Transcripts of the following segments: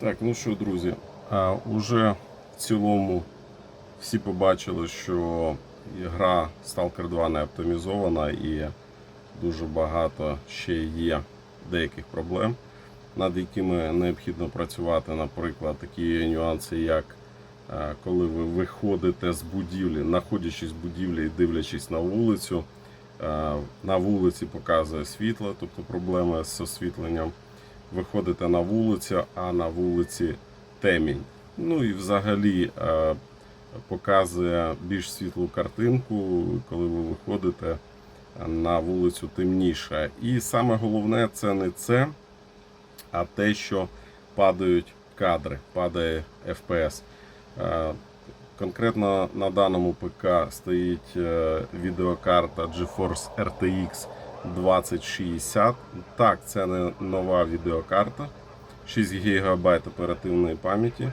Так, ну що, друзі, а, уже в цілому всі побачили, що гра Stalker 2 не оптимізована і дуже багато ще є деяких проблем, над якими необхідно працювати. Наприклад, такі нюанси, як коли ви виходите з будівлі, знаходячись в будівлі і дивлячись на вулицю, на вулиці показує світло, тобто проблеми з освітленням. Виходите на вулицю, а на вулиці темінь. Ну і взагалі е, показує більш світлу картинку, коли ви виходите на вулицю темніше. І саме головне це не це, а те, що падають кадри, падає FPS. Е, Конкретно на даному ПК стоїть е, відеокарта GeForce RTX 2060. Так, це не нова відеокарта. 6 ГБ оперативної пам'яті.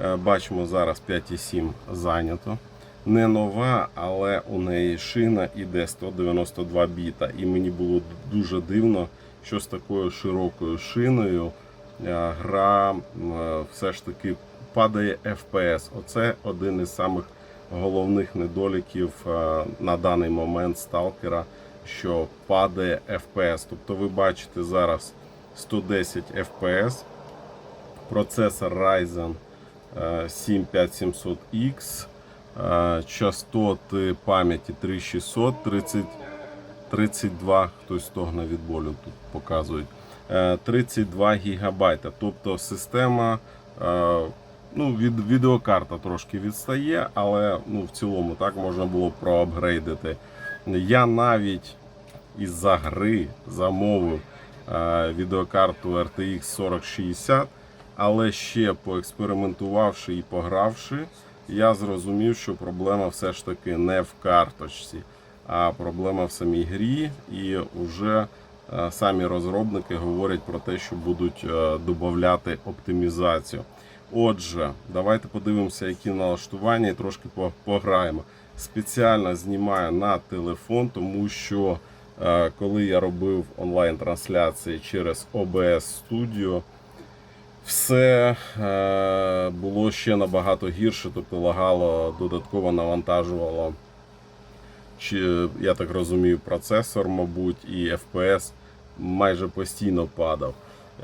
Е, Бачимо зараз 5,7 зайнято. Не нова, але у неї шина іде 192 біта. І мені було дуже дивно, що з такою широкою шиною е, гра е, все ж таки падає FPS. Оце один із самих головних недоліків на даний момент сталкера, що падає FPS. Тобто ви бачите зараз 110 FPS. Процесор Ryzen е, 7 5700X. е, Частоти пам'яті 3600, 30, 32, хтось стогне від болю тут показують. е, 32 гігабайта. Тобто система, е, ну, від, відеокарта трошки відстає, але ну, в цілому так можна було проапгрейдити. Я навіть із-за гри замовив е, відеокарту RTX 4060, але ще поекспериментувавши і погравши, я зрозумів, що проблема все ж таки не в карточці, а проблема в самій грі. І вже е, самі розробники говорять про те, що будуть е, додати оптимізацію. Отже, давайте подивимося, які налаштування і трошки пограємо. Спеціально знімаю на телефон, тому що е, коли я робив онлайн-трансляції через OBS Studio, все е, було ще набагато гірше, тобто лагало, додатково навантажувало, чи, я так розумію, процесор, мабуть, і FPS майже постійно падав.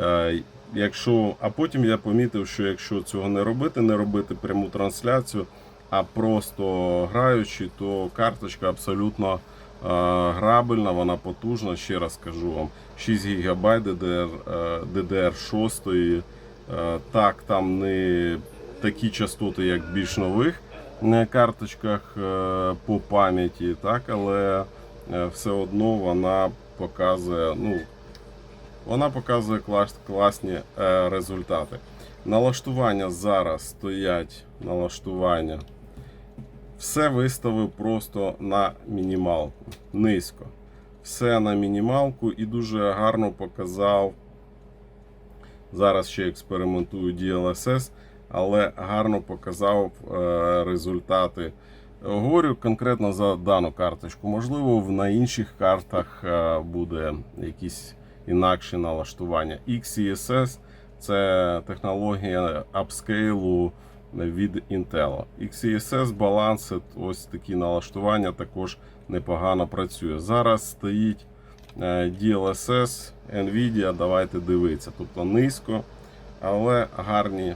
Е, Якщо, а потім я помітив, що якщо цього не робити, не робити пряму трансляцію, а просто граючи, то карточка абсолютно е, грабельна, вона потужна. Ще раз кажу вам, 6 ГБ DDR, DDR6. Е, Так, там не такі частоти, як більш нових е, карточках е, по пам'яті, так, але все одно вона показує, ну, вона показує клас, класні результати. Налаштування зараз стоять налаштування. Все виставив просто на мінімалку, низько. Все на мінімалку і дуже гарно показав. Зараз ще експериментую DLSS, але гарно показав е, результати. Говорю конкретно за дану карточку. Можливо, на інших картах е, буде якісь інакші налаштування. XESS це технологія апскейлу від Intel. XESS Balanced, ось такі налаштування також непогано працює. Зараз стоїть е, DLSS Nvidia, давайте дивитися. Тобто низько, але гарні,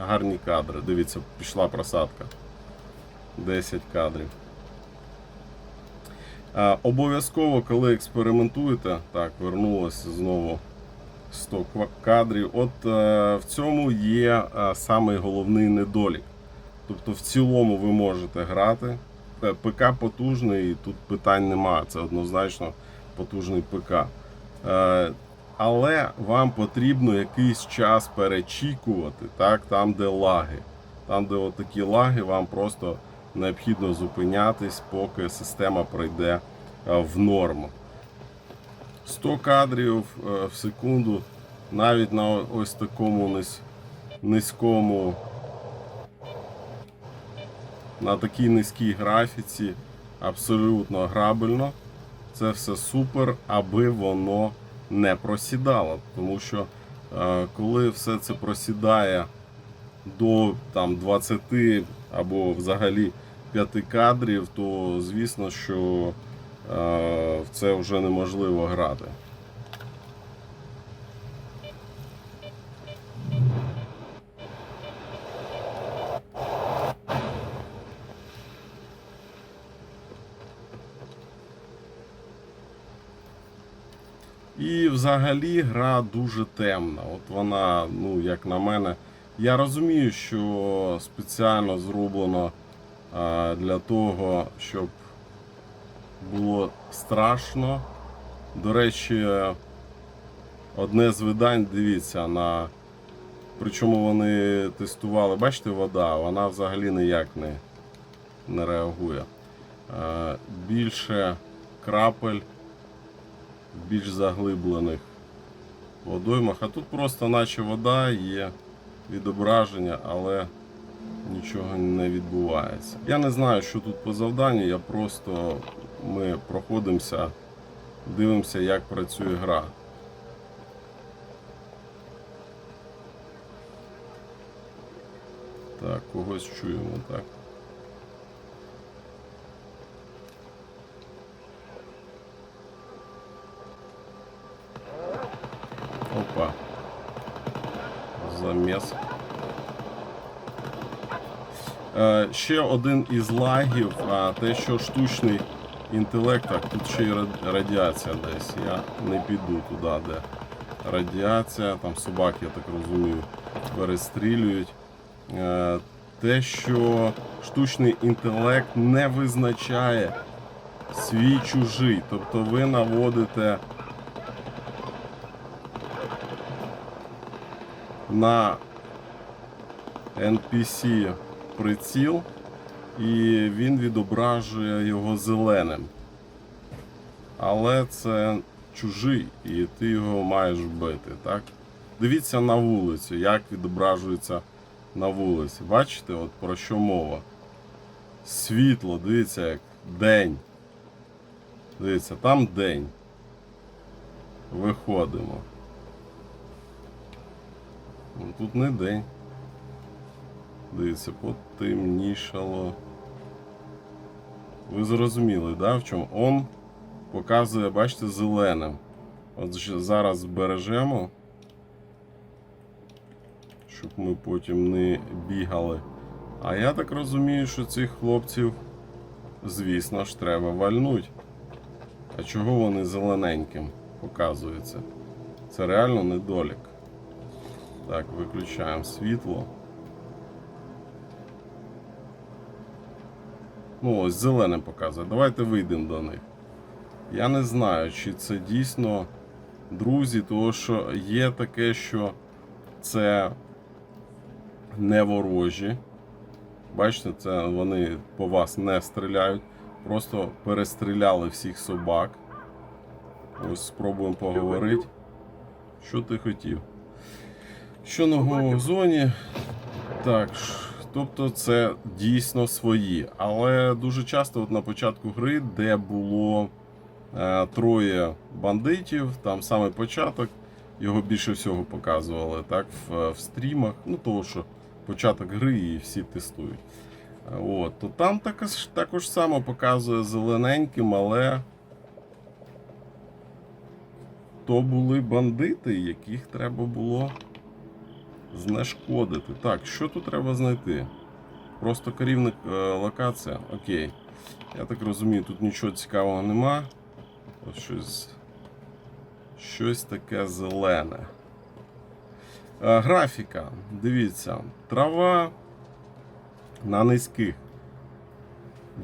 гарні кадри. Дивіться, пішла просадка. 10 кадрів. Обов'язково, коли експериментуєте, так, вернулося знову 100 ква- кадрів. От е, в цьому є е, самий головний недолік. Тобто, в цілому ви можете грати. Е, ПК потужний, тут питань немає. Це однозначно потужний ПК. Е, але вам потрібно якийсь час перечікувати, так, там, де лаги. Там, де такі лаги, вам просто необхідно зупинятись, поки система прийде е, в норму. 100 кадрів е, в секунду, навіть на ось такому низькому, на такій низькій графіці, абсолютно грабельно. Це все супер, аби воно не просідало. Тому що Е, Коли все це просідає до там, 20 або взагалі 5 кадрів, то звісно, що в це вже неможливо грати. І взагалі гра дуже темна. От вона, ну як на мене, я розумію, що спеціально зроблено для того, щоб було страшно. До речі, одне з видань, дивіться, на причому вони тестували, бачите, вода, вона взагалі ніяк не, не реагує. Е, Більше крапель більш заглиблених водоймах, а тут просто наче вода є відображення, але нічого не відбувається. Я не знаю, що тут по завданню, я просто ми проходимося, дивимося, як працює гра. Так, когось чуємо, так. Опа. Заміс. Е, ще один із лагів, а, те, що штучний інтелект, так, тут ще й радіація десь. Я не піду туди, де радіація, там собаки, я так розумію, перестрілюють. Е, те, що штучний інтелект не визначає свій чужий. Тобто ви наводите на NPC приціл, і він відображує його зеленим. Але це чужий, і ти його маєш вбити, так? Дивіться на вулицю, як відображується на вулиці. Бачите, от про що мова? Світло, дивіться, як день. Дивіться, там день. Виходимо. Ну, Тут не день. Дивіться, потемнішало. Ви зрозуміли, да, в чому? Он показує, бачите, зеленим. От зараз збережемо, щоб ми потім не бігали. А я так розумію, що цих хлопців, звісно ж, треба вальнуть. А чого вони зелененьким показуються? Це реально недолік. Так, виключаємо світло. Ну, ось зеленим показує. Давайте вийдемо до них. Я не знаю, чи це дійсно друзі, тому що є таке, що це не ворожі. Бачите, це вони по вас не стріляють. Просто перестріляли всіх собак. Ось спробуємо поговорити. Що ти хотів? Що нового в зоні? Так, тобто це дійсно свої. Але дуже часто от на початку гри, де було е, троє бандитів, там саме початок, його більше всього показували так, в, в стрімах. Ну, того, що початок гри і всі тестують. От, то там також, також само показує зелененьким, але то були бандити, яких треба було знешкодити. Так, що тут треба знайти? Просто керівник е, локація. Окей. Я так розумію, тут нічого цікавого нема. Ось щось. Щось таке зелене. Е, графіка. Дивіться. Трава на низьких.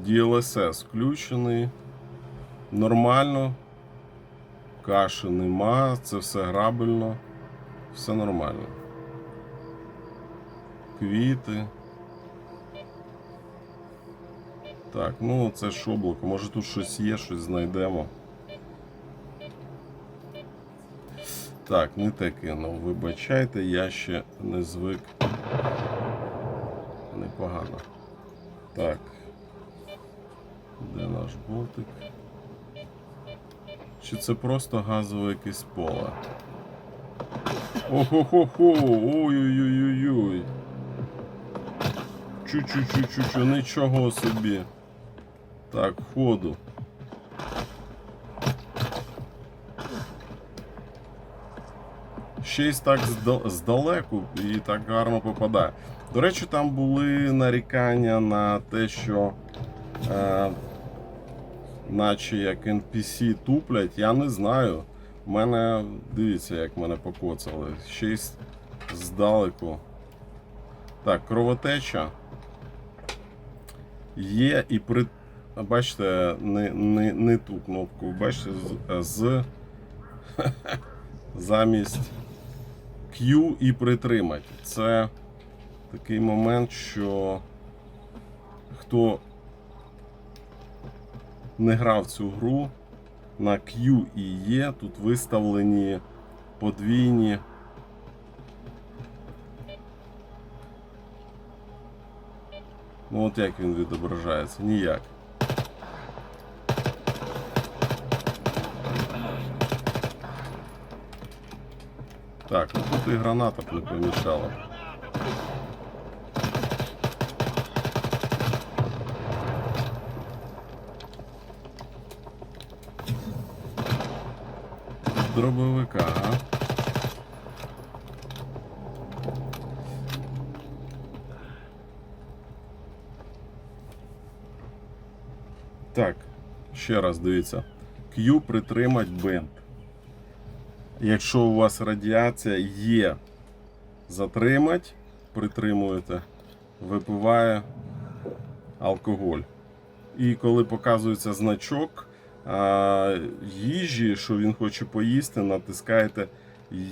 DLSS включений. Нормально. Каші нема, це все грабельно. Все нормально квіти. Так, ну це ж облако. Може тут щось є, щось знайдемо. Так, не те кинув. Вибачайте, я ще не звик. Непогано. Так. Де наш ботик? Чи це просто газове якесь поле? Охо-хо-хо! Ой-ой-ой-ой-ой. Чу-чу-чу-чу-чу, нічого собі. Так, ходу. Й так здалеку і так гарно попадає. До речі, там були нарікання на те, що е, наче як NPC туплять, я не знаю. У мене, дивіться, як мене покоцали. Ще здалеку. Так, кровотеча. Є і при. Бачите, не, не, не ту кнопку. Бачите, з, з замість Q і притримати. Це такий момент, що хто не грав цю гру, на Q і E тут виставлені подвійні. Ну от як він відображається? Ніяк. Так, ну тут і граната б не помішала. Дробовика, ага. Ще раз дивіться. Q притримать бент. Якщо у вас радіація є, затримать, притримуєте, випиває алкоголь. І коли показується значок а, їжі, що він хоче поїсти, натискаєте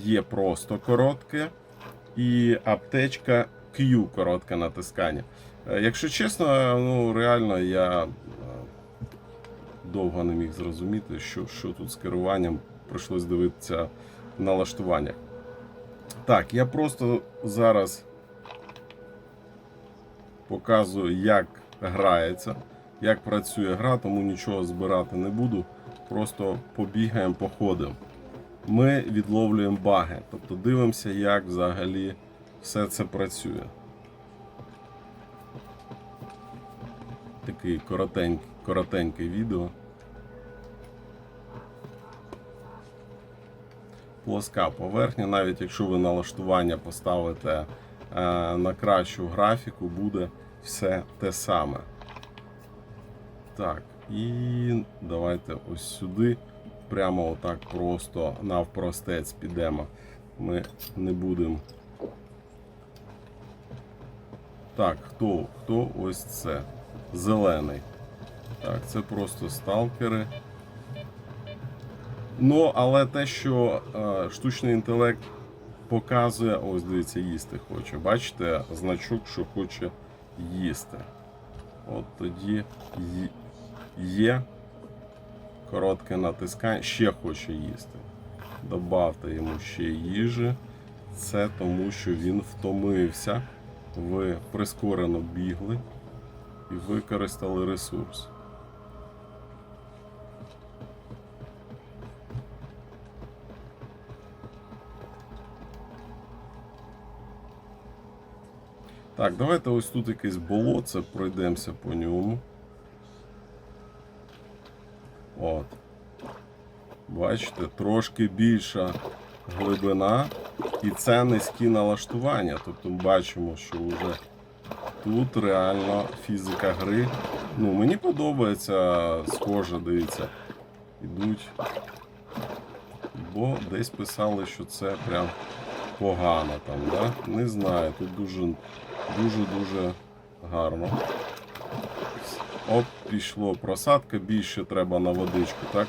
є просто коротке і аптечка Q коротке натискання. Е, Якщо чесно, ну реально я довго не міг зрозуміти, що, що тут з керуванням прийшлось дивитися в налаштуваннях. Так, я просто зараз показую, як грається, як працює гра, тому нічого збирати не буду. Просто побігаємо, походимо. Ми відловлюємо баги, тобто дивимося, як взагалі все це працює. Такий коротенький, коротеньке відео. плоска поверхня, навіть якщо ви налаштування поставите е, на кращу графіку, буде все те саме. Так, і давайте ось сюди, прямо отак просто навпростець підемо. Ми не будемо. Так, хто? Хто ось це? Зелений. Так, це просто сталкери. Ну, але те, що е, штучний інтелект показує, ось дивіться, їсти хоче. Бачите, значок, що хоче їсти. От тоді є коротке натискання, ще хоче їсти. Добавте йому ще їжі. Це тому, що він втомився. Ви прискорено бігли і використали ресурс. Так, давайте ось тут якесь болоце, пройдемося по ньому. От. Бачите, трошки більша глибина і це низькі налаштування. Тобто ми бачимо, що вже тут реально фізика гри. Ну, мені подобається схоже, дивіться. Ідуть. Бо десь писали, що це прям погано там, да? Не знаю, тут дуже дуже-дуже гарно. Оп, пішло просадка, більше треба на водичку, так?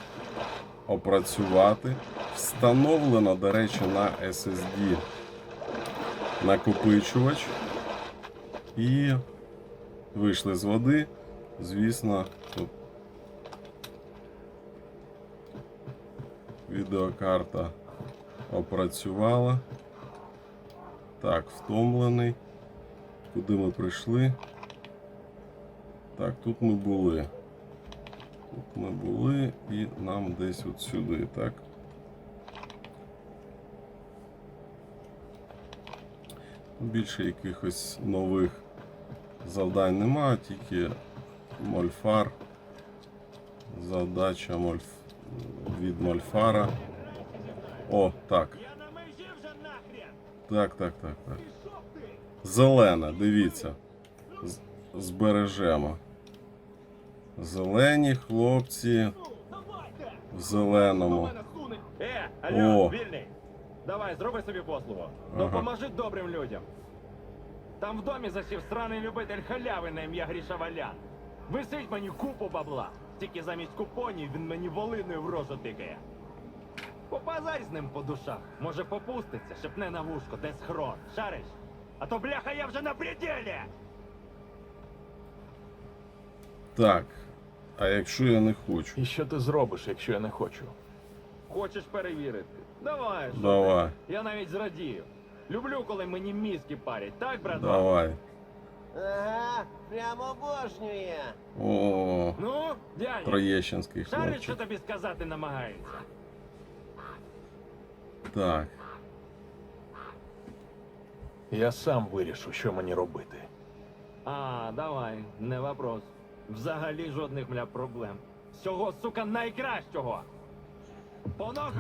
Опрацювати. Встановлено, до речі, на SSD накопичувач. І вийшли з води. Звісно, тут відеокарта опрацювала. Так, втомлений. Куди ми прийшли? Так, тут ми були. Тут ми були і нам десь от сюди, так? Більше якихось нових завдань немає, тільки мольфар. Задача мольф... від мольфара. О, так. Так, так, так, так. Зелена, дивіться. Збережемо. Зелені хлопці в зеленому. Е, алло, О. вільний! Давай, зроби собі послугу. Ага. Допоможи добрим людям. Там в домі засів сраний любитель халяви на ім'я Гріша Валян. Висить мені купу бабла. Тільки замість купонів він мені волиною в рожу тикає. Попазай з ним по душах. Може попуститься, шепне на вушко, де схрон. Шариш? А то бляха я вже на пределі! Так. А якщо я не хочу? І що ти зробиш, якщо я не хочу? Хочеш перевірити? Давай, що Давай. ти? Я навіть зрадію. Люблю, коли мені мізки парять, так, брат? Давай. Ага, прямо обожнює. О, Ну, дядя, Троєщинський шарить, що хлопчик. тобі сказати намагається. Так. Я сам вирішу, що мені робити. А, давай, не вопрос. Взагалі жодних мля проблем. Всього, сука, найкращого. По ногам!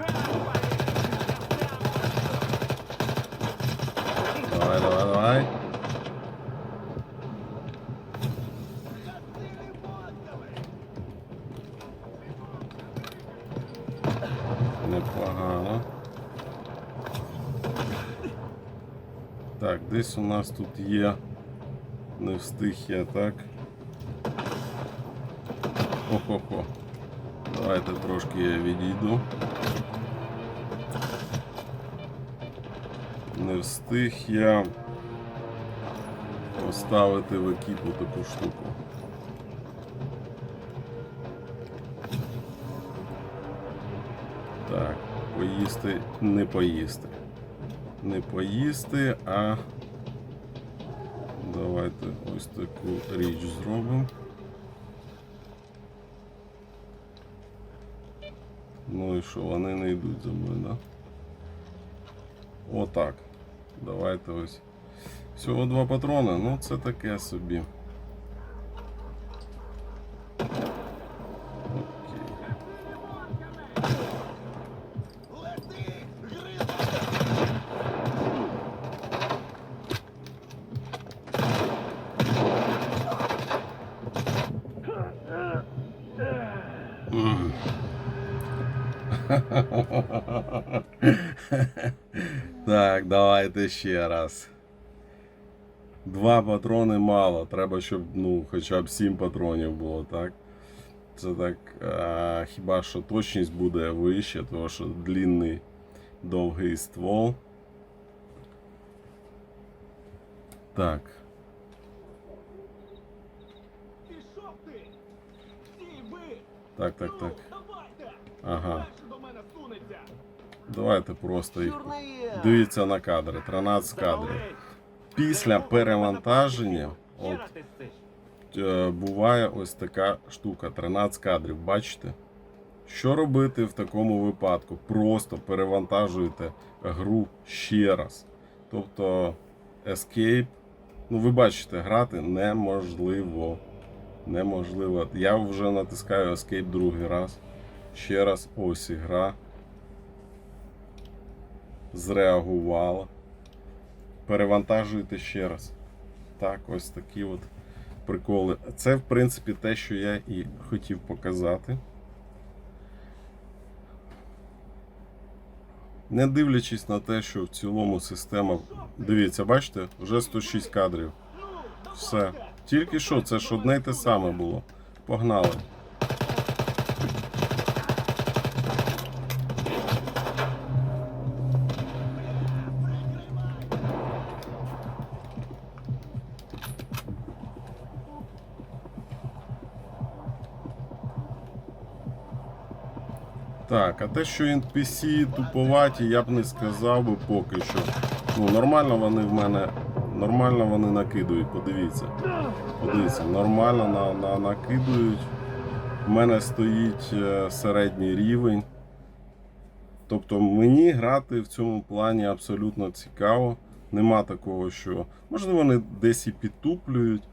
Давай, давай, давай. Так, десь у нас тут є. Не встиг я, так. Охо-хо. Давайте трошки я відійду. Не встиг я поставити в екіпу таку штуку. Так, поїсти, не поїсти. Не поїсти, а давайте ось таку річ зробимо. Ну і що, вони не йдуть за мною, да? Отак. Давайте ось. Всього два патрони, ну це таке собі. Давайте ще раз. Два патрони мало. Треба, щоб ну, хоча б сім патронів було, так? Це так. А, хіба що точність буде вища, тому що длінний довгий ствол. Так. Так, так, так. Ну! Ага. Давайте просто їх. Дивіться на кадри. 13 кадрів. Після перевантаження. От е, буває ось така штука, 13 кадрів, бачите? Що робити в такому випадку? Просто перевантажуєте гру ще раз. Тобто Escape, ну ви бачите, грати неможливо. Неможливо. Я вже натискаю Escape другий раз. Ще раз ось і гра. Зреагувала. Перевантажуєте ще раз. Так, ось такі от приколи. Це, в принципі, те, що я і хотів показати. Не дивлячись на те, що в цілому система. Дивіться, бачите, вже 106 кадрів. Все. Тільки що, це ж одне й те саме було. Погнали. Так, а те, що NPC туповаті, я б не сказав би поки що. Ну, нормально вони в мене. Нормально вони накидують, подивіться. Подивіться, нормально на, на, накидують. У мене стоїть е, середній рівень. Тобто мені грати в цьому плані абсолютно цікаво. Нема такого, що. Можливо, вони десь і підтуплюють.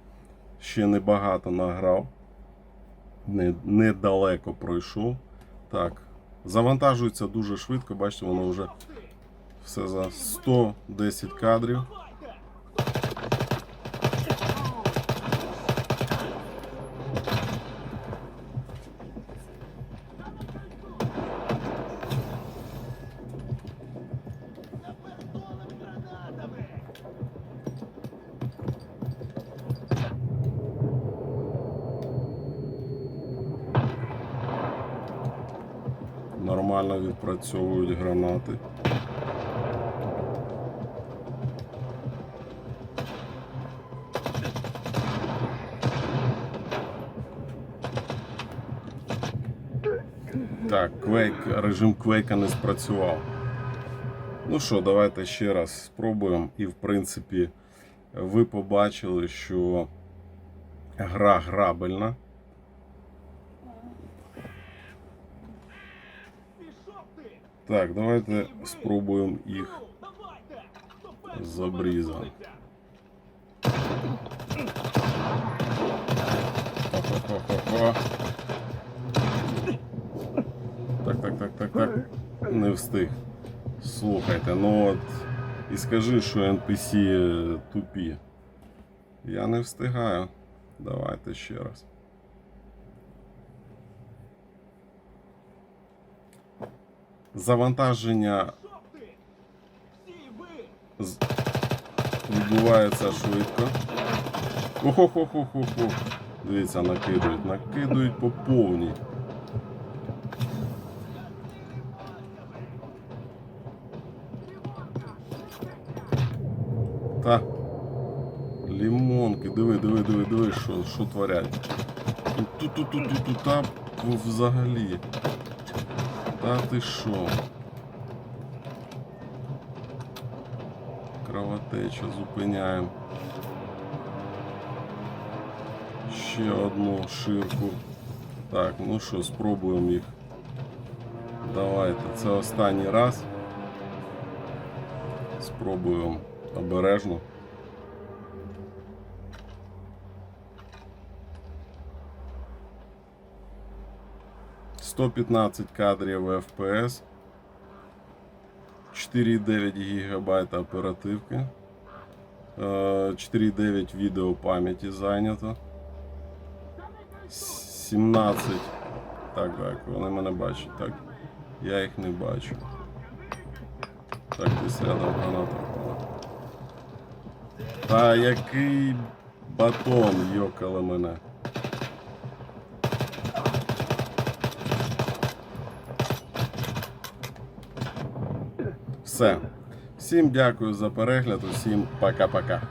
Ще небагато награв. Не, недалеко пройшов. Так. Завантажується дуже швидко, бачите, воно вже все за 110 кадрів. Нормально відпрацьовують гранати. Так, квейк, режим квейка не спрацював. Ну що, давайте ще раз спробуємо. І в принципі, ви побачили, що гра грабельна. Так, давайте спробуємо їх з. Хо-хо-хо-хо-хо. Так, так, так, так, так. Не встиг. Слухайте, ну от. І скажи, що NPC тупі. Я не встигаю. Давайте ще раз. Завантаження відбувається швидко. Охо-хо-хо-хо-хо. Дивіться, накидують, накидують по повній. Та. Лімонки, диви, диви, диви, диви, що, що творять. Тут, тут, тут, тут, тут, та взагалі. Та ти що? Кровотеча зупиняємо. Ще одну ширку. Так, ну що, спробуємо їх. Давайте, це останній раз. Спробуємо обережно. Сто п'ятнадцять кадрів FPS. 4,9 ГБ оперативки. Е, 4,9 відео пам'яті зайнято. 17. Так, так, вони мене бачать, так. Я їх не бачу. Так, десь рядом граната впала. Та який батон йокали мене. Все. Всім дякую за перегляд, усім пока-пока.